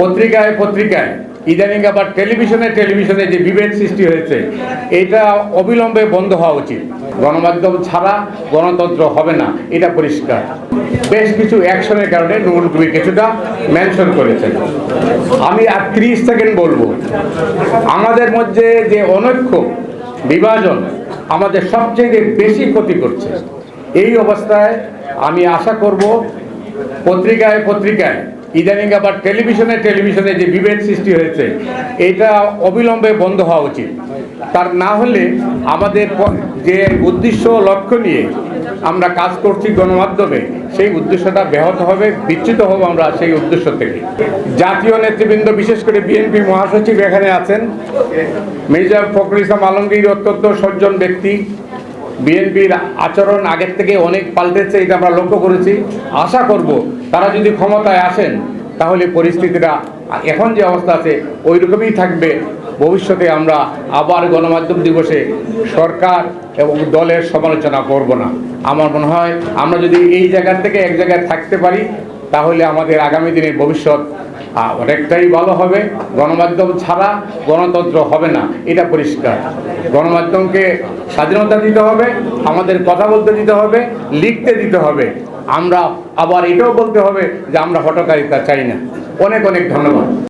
পত্রিকায় পত্রিকায়, ইদানিং আবার টেলিভিশনে টেলিভিশনে যে বিভেদ সৃষ্টি হয়েছে, এটা অবিলম্বে বন্ধ হওয়া উচিত। গণমাধ্যম ছাড়া গণতন্ত্র হবে না, এটা পরিষ্কার। বেশ কিছু অ্যাকশনের কারণে নুরুল কবির কিছুটা মেনশন করেছেন। আমি আর ত্রিশ সেকেন্ড বলব। আমাদের মধ্যে যে অনৈক্য বিভাজন আমাদের সবচেয়ে বেশি ক্ষতি করছে, এই অবস্থায় আমি আশা করব পত্রিকায় পত্রিকায় ইদানিং আবার টেলিভিশনে টেলিভিশনে যে বিভেদ সৃষ্টি হয়েছে, এটা অবিলম্বে বন্ধ হওয়া উচিত। তার না হলে আমাদের যে উদ্দেশ্য লক্ষ্য নিয়ে আমরা কাজ করছি গণমাধ্যমে, সেই উদ্দেশ্যটা ব্যাহত হবে, বিচ্যুত হব আমরা সেই উদ্দেশ্য থেকে। জাতীয় নেতৃবৃন্দ, বিশেষ করে বিএনপি মহাসচিব এখানে আছেন। মির্জা ফখরুল ইসলাম আলমগীর অত্যন্ত সজ্জন ব্যক্তি। বিএনপির আচরণ আগের থেকে অনেক পাল্টেছে, এটা আমরা লক্ষ্য করেছি। আশা করব তারা যদি ক্ষমতায় আসেন, তাহলে পরিস্থিতিটা, এখন যে অবস্থা আছে ওই রকমই থাকবে। ভবিষ্যতে আমরা আবার গণমাধ্যম দিবসে সরকার এবং দলের সমালোচনা করব না। আমার মনে হয়, আমরা যদি এই জায়গা থেকে এক জায়গায় থাকতে পারি, তাহলে আমাদের আগামী দিনের ভবিষ্যৎ অনেকটাই ভালো হবে। গণমাধ্যম ছাড়া গণতন্ত্র হবে না। এটা পরিষ্কার। গণমাধ্যমকে স্বাধীনতা দিতে হবে, আমাদের কথা বলতে দিতে হবে, লিখতে দিতে হবে। আমরা আবার এটাও বলতে হবে যে আমরা হটকারিতা চাই না। অনেক অনেক ধন্যবাদ।